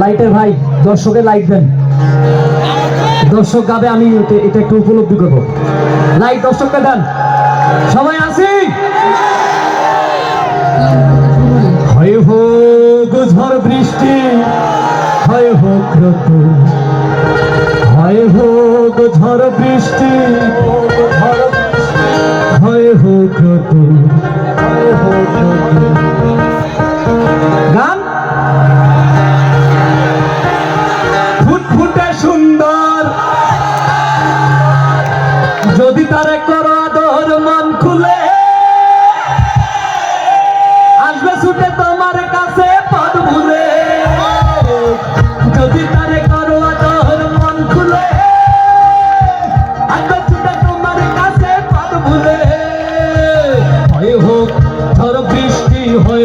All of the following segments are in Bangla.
লাইটের ভাই, দর্শকের লাইট দেন। দর্শক গাবে, আমি এটা- একটু উপলব্ধি করব। লাইট দর্শককে দেন। সবাই আসি? হয় হোক ঝড় বৃষ্টি, হয় হোক হয় হোক ঝড় বৃষ্টি, হয় হোক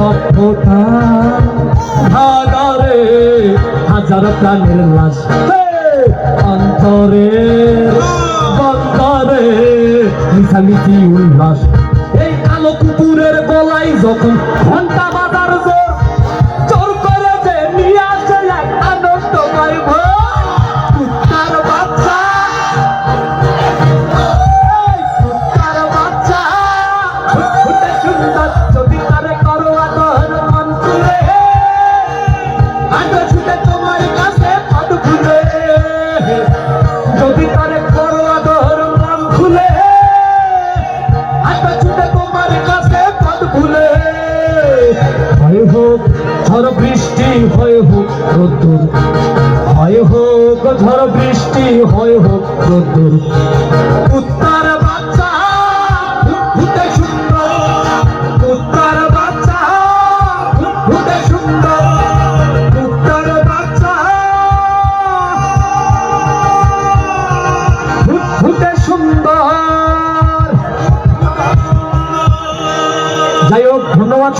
খপটা ভাগারে হাজার প্রাণের লাশ! অন্তরে, বন্দরে মিশামিশি উল্লাস এই কালো কুকুরের গলায় যখন ঘণ্টা ঝড় বৃষ্টি হয় হোক রোদ্দুর। হয় হোক ঝড় বৃষ্টি হয় হোক রোদ্দুর।